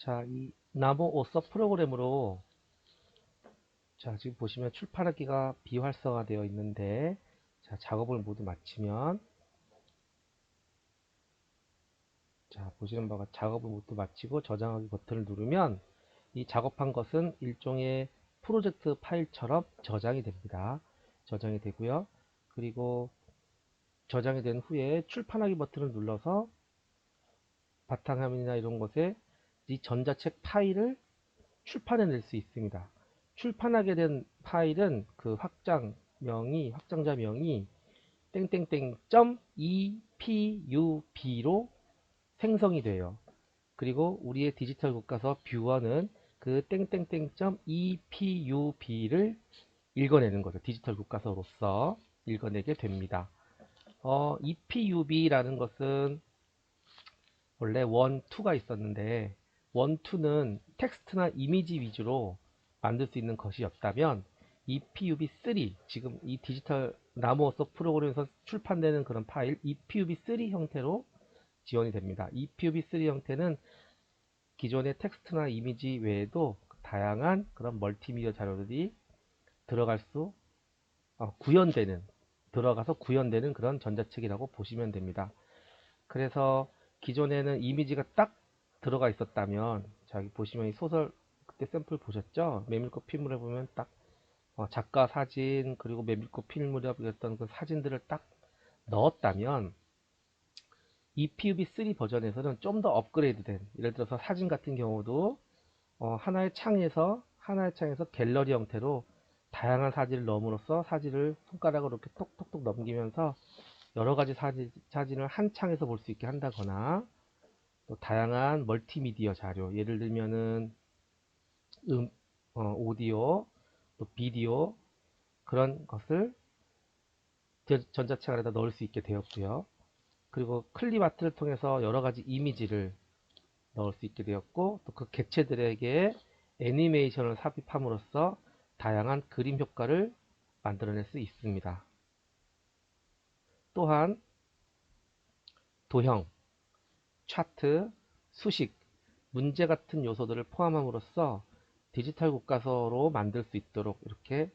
자, 이 나무 오서 프로그램으로 자, 지금 보시면 출판하기가 비활성화되어 있는데 자, 작업을 모두 마치면 자, 보시는 바가 작업을 모두 마치고 저장하기 버튼을 누르면 이 작업한 것은 일종의 프로젝트 파일처럼 저장이 됩니다. 저장이 되고요. 그리고 저장이 된 후에 출판하기 버튼을 눌러서 바탕화면이나 이런 곳에 이 전자책 파일을 출판해 낼 수 있습니다. 출판하게 된 파일은 그 확장명이 확장자명이 땡땡땡.epub로 생성이 돼요. 그리고 우리의 디지털 교과서 뷰어는 그 땡땡땡.epub를 읽어내는 거죠. 디지털 교과서로서 읽어내게 됩니다. 어, EPUB라는 것은 원래 1, 2가 있었는데 1, 2는 텍스트나 이미지 위주로 만들 수 있는 것이었다면 EPUB3 지금 이 디지털 나무어서 프로그램에서 출판되는 그런 파일 EPUB3 형태로 지원이 됩니다. EPUB3 형태는 기존의 텍스트나 이미지 외에도 다양한 그런 멀티미디어 자료들이 들어갈 수 어, 구현되는 들어가서 구현되는 그런 전자책이라고 보시면 됩니다. 그래서 기존에는 이미지가 딱 들어가 있었다면 자 여기 보시면 이 소설 그때 샘플 보셨죠? 메밀꽃 필무렵 보면 딱 어, 작가 사진 그리고 메밀꽃 필무렵이었던 그 사진들을 딱 넣었다면 EPUB3 버전에서는 좀 더 업그레이드된 예를 들어서 사진 같은 경우도 어, 하나의 창에서 하나의 창에서 갤러리 형태로 다양한 사진을 넣음으로써 사진을 손가락으로 이렇게 톡톡톡 넘기면서 여러 가지 사진, 사진을 한 창에서 볼 수 있게 한다거나 또 다양한 멀티미디어 자료 예를 들면은 음, 어, 오디오 또 비디오 그런 것을 전자책 안에다 넣을 수 있게 되었고요. 그리고 클립 아트를 통해서 여러 가지 이미지를 넣을 수 있게 되었고 또 그 객체들에게 애니메이션을 삽입함으로써 다양한 그림 효과를 만들어낼 수 있습니다. 또한 도형, 차트, 수식, 문제 같은 요소들을 포함함으로써 디지털 교과서로 만들 수 있도록 이렇게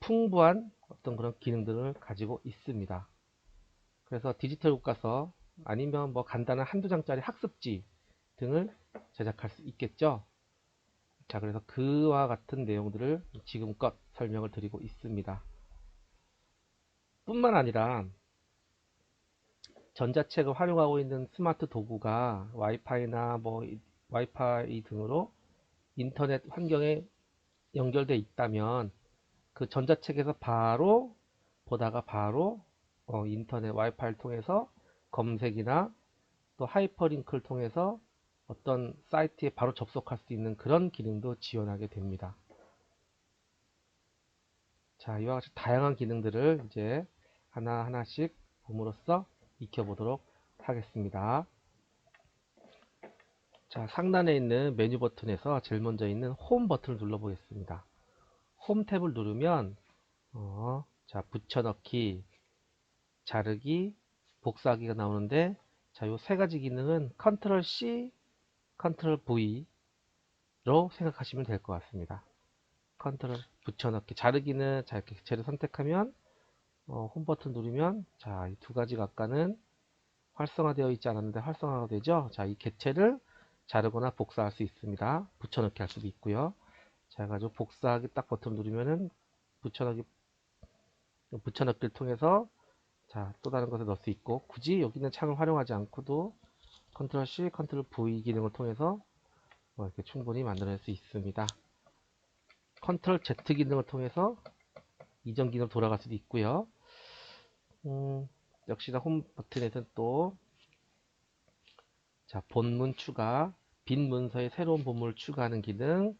풍부한 어떤 그런 기능들을 가지고 있습니다. 그래서 디지털 교과서 아니면 뭐 간단한 한두 장짜리 학습지 등을 제작할 수 있겠죠. 자, 그래서 그와 같은 내용들을 지금껏 설명을 드리고 있습니다. 뿐만 아니라 전자책을 활용하고 있는 스마트 도구가 와이파이나 뭐 와이파이 등으로 인터넷 환경에 연결되어 있다면 그 전자책에서 바로 보다가 바로 어, 인터넷 와이파이를 통해서 검색이나 또 하이퍼링크를 통해서 어떤 사이트에 바로 접속할 수 있는 그런 기능도 지원하게 됩니다. 자, 이와 같이 다양한 기능들을 이제 하나하나씩 봄으로써 익혀보도록 하겠습니다. 자, 상단에 있는 메뉴 버튼에서 제일 먼저 있는 홈 버튼을 눌러보겠습니다. 홈 탭을 누르면 어, 자 붙여넣기, 자르기, 복사하기가 나오는데 자, 요 세 가지 기능은 컨트롤 C, 컨트롤 V로 생각하시면 될 것 같습니다. 컨트롤 붙여넣기, 자르기는 자 이렇게 객체를 선택하면 어, 홈 버튼 누르면 자, 이 두 가지가 아까는 활성화되어 있지 않았는데 활성화가 되죠. 자, 이 객체를 자르거나 복사할 수 있습니다. 붙여넣기 할 수도 있고요. 자, 해가지고 복사하기 딱 버튼 누르면은 붙여넣기 붙여넣기를 통해서 자, 또 다른 것을 넣을 수 있고 굳이 여기 있는 창을 활용하지 않고도 컨트롤 C, 컨트롤 V 기능을 통해서 뭐 이렇게 충분히 만들어낼 수 있습니다. 컨트롤 Z 기능을 통해서 이전 기능 돌아갈 수도 있고요. 음, 역시나 홈 버튼에서는 또 자, 본문 추가, 빈 문서에 새로운 본문을 추가하는 기능,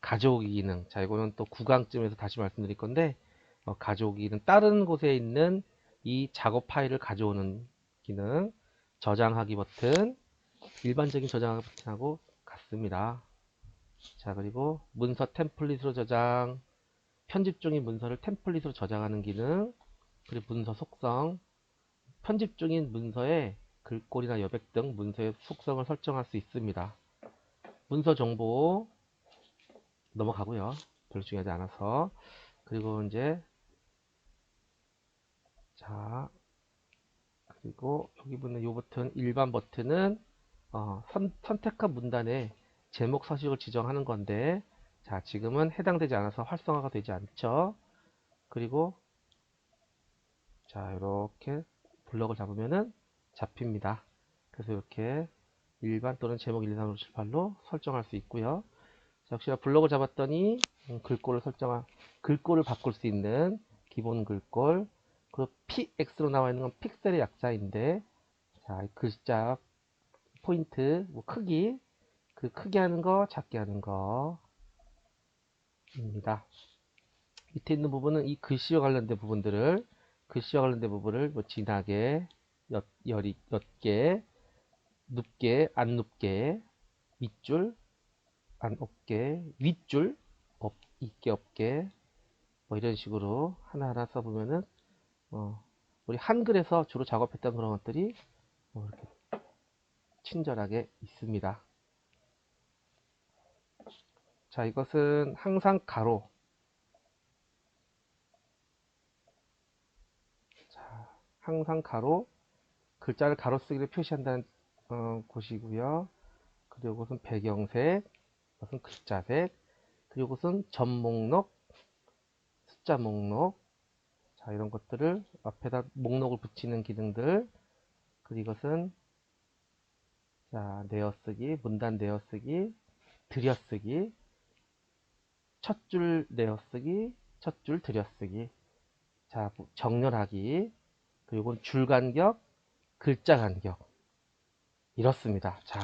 가져오기 기능. 자, 이거는 또 9강쯤에서 다시 말씀드릴 건데, 어, 가져오기 기능. 다른 곳에 있는 이 작업 파일을 가져오는 기능, 저장하기 버튼, 일반적인 저장하기 버튼하고 같습니다. 자, 그리고 문서 템플릿으로 저장, 편집 중인 문서를 템플릿으로 저장하는 기능, 그리고 문서 속성, 편집 중인 문서에 글꼴이나 여백 등 문서의 속성을 설정할 수 있습니다. 문서 정보 넘어가고요. 별로 중요하지 않아서. 그리고 이제 자 그리고 여기 보는 이 버튼 일반 버튼은 어, 선, 선택한 문단에 제목 서식을 지정하는 건데 자 지금은 해당되지 않아서 활성화가 되지 않죠. 그리고 자 이렇게 블럭을 잡으면은 잡힙니다. 그래서 이렇게 일반 또는 제목 1, 2, 3, 4, 5, 7, 8로 설정할 수 있고요. 자, 역시나 블럭을 잡았더니 음, 글꼴을 설정한 글꼴을 바꿀 수 있는 기본 글꼴 그리고 PX로 나와 있는 건 픽셀의 약자인데 자, 이 글자 포인트 뭐 크기 그 크게 하는 거 작게 하는 거 입니다. 밑에 있는 부분은 이 글씨와 관련된 부분들을 글씨와 관련된 부분을 뭐 진하게 옅, 열이, 옅게 눕게 안 눕게 밑줄 안 없게 윗줄 업, 있게 없게 뭐 이런 식으로 하나하나 써보면은 어, 우리 한글에서 주로 작업했던 그런 것들이 뭐 이렇게 친절하게 있습니다. 자 이것은 항상 가로 자 항상 가로 글자를 가로 쓰기를 표시한다는 어, 곳이고요. 그리고 이것은 배경색, 이것은 글자색, 그리고 이것은 전 목록, 숫자 목록, 자 이런 것들을 앞에다 목록을 붙이는 기능들, 그리고 이것은 자 내어쓰기, 문단 내어쓰기, 들여쓰기, 첫 줄 내어쓰기, 첫 줄 들여쓰기, 자 정렬하기, 그리고 줄 간격, 글자 간격. 이렇습니다. 자,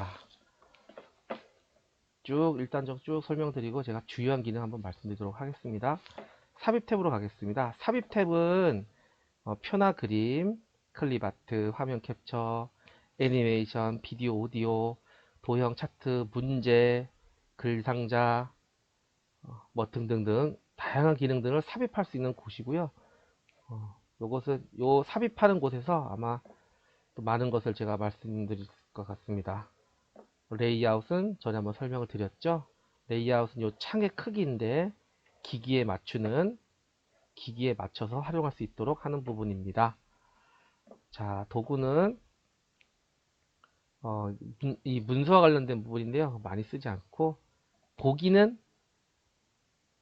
쭉 일단적 쭉 설명드리고 제가 주요한 기능 한번 말씀드리도록 하겠습니다. 삽입 탭으로 가겠습니다. 삽입 탭은 어, 표나 그림, 클립 아트, 화면 캡처, 애니메이션, 비디오, 오디오, 도형, 차트, 문제, 글 상자, 어, 뭐 등등등 다양한 기능들을 삽입할 수 있는 곳이고요. 어, 요것은 요 삽입하는 곳에서 아마 또 많은 것을 제가 말씀드릴 것 같습니다. 레이아웃은 전에 한번 설명을 드렸죠. 레이아웃은 요 창의 크기인데 기기에 맞추는 기기에 맞춰서 활용할 수 있도록 하는 부분입니다. 자, 도구는 어, 이 문서와 관련된 부분인데요. 많이 쓰지 않고 보기는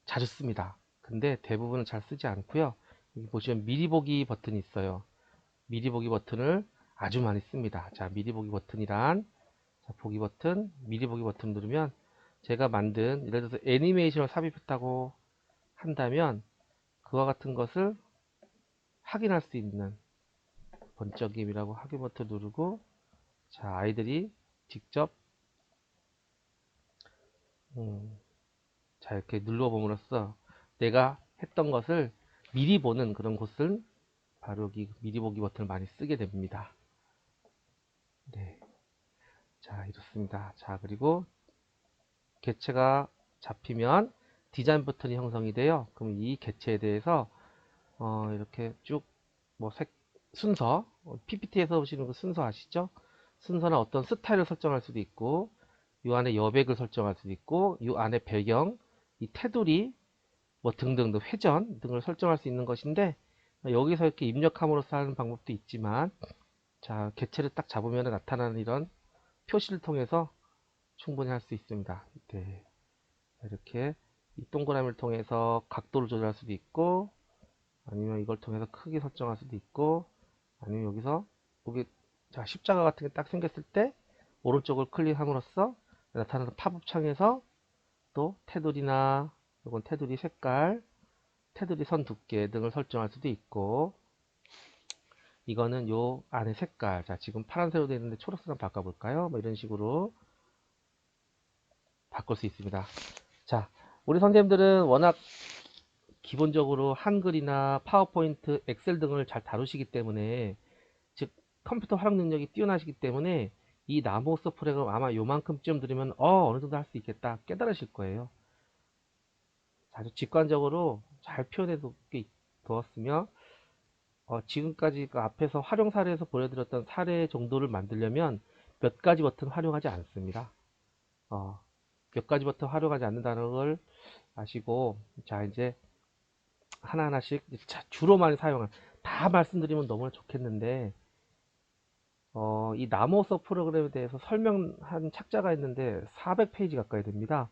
자주 씁니다. 근데 대부분은 잘 쓰지 않고요. 여기 보시면 미리 보기 버튼이 있어요. 미리 보기 버튼을 아주 많이 씁니다. 자, 미리 보기 버튼이란 자, 보기 버튼, 미리 보기 버튼 누르면 제가 만든 예를 들어서 애니메이션을 삽입했다고 한다면 그와 같은 것을 확인할 수 있는 번쩍임이라고 확인 버튼 누르고 자 아이들이 직접 음, 자 이렇게 눌러봄으로써 내가 했던 것을 미리 보는 그런 곳을 바로 여기 미리 보기 버튼을 많이 쓰게 됩니다. 네. 자, 이렇습니다. 자, 그리고 개체가 잡히면 디자인 버튼이 형성이 돼요. 그럼 이 개체에 대해서 어, 이렇게 쭉 뭐 색 순서 PPT에서 보시는 그 순서 아시죠? 순서나 어떤 스타일을 설정할 수도 있고 이 안에 여백을 설정할 수도 있고 이 안에 배경, 이 테두리 뭐 등등등 회전 등을 설정할 수 있는 것인데 여기서 이렇게 입력함으로써 하는 방법도 있지만 자, 개체를 딱 잡으면 나타나는 이런 표시를 통해서 충분히 할 수 있습니다. 네. 이렇게 이 동그라미를 통해서 각도를 조절할 수도 있고 아니면 이걸 통해서 크기 설정할 수도 있고 아니면 여기서 여기 자 십자가 같은 게 딱 생겼을 때 오른쪽을 클릭함으로써 나타나는 팝업 창에서 또 테두리나 이건 테두리 색깔 테두리 선 두께 등을 설정할 수도 있고 이거는 요 안에 색깔. 자 지금 파란색으로 되어 있는데 초록색으로 바꿔볼까요? 뭐 이런 식으로 바꿀 수 있습니다. 자 우리 선생님들은 워낙 기본적으로 한글이나 파워포인트 엑셀 등을 잘 다루시기 때문에 즉 컴퓨터 활용 능력이 뛰어나시기 때문에 이 나모스 프로그램 아마 요만큼쯤 들으면 어 어느 정도 할 수 있겠다 깨달으실 거예요 아주 직관적으로 잘 표현해 두었으며 어, 지금까지 그 앞에서 활용 사례에서 보여드렸던 사례 정도를 만들려면 몇 가지 버튼 활용하지 않습니다. 어, 몇 가지 버튼 활용하지 않는다는 걸 아시고 자 이제 하나하나씩 자, 주로만 사용한 다 말씀드리면 너무나 좋겠는데 어, 이 나모서 프로그램에 대해서 설명한 착자가 있는데 400페이지 가까이 됩니다.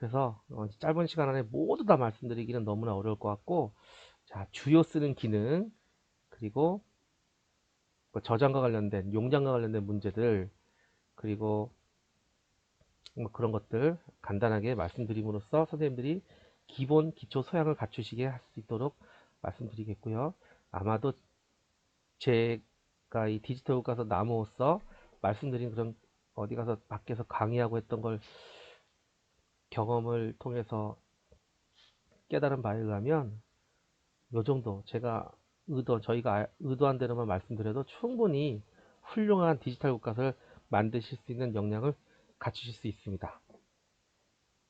그래서 어, 짧은 시간 안에 모두 다 말씀드리기는 너무나 어려울 것 같고 자 주요 쓰는 기능 그리고 뭐 저장과 관련된 용량과 관련된 문제들 그리고 뭐 그런 것들 간단하게 말씀드림으로써 선생님들이 기본 기초 소양을 갖추시게 할 수 있도록 말씀드리겠고요. 아마도 제가 이 디지털 교과서 나무로서 말씀드린 그런 어디 가서 밖에서 강의하고 했던 걸 경험을 통해서 깨달은 바에 의하면 요 정도 제가 의도 저희가 아- 의도한 대로만 말씀드려도 충분히 훌륭한 디지털 교과서를 만드실 수 있는 역량을 갖추실 수 있습니다.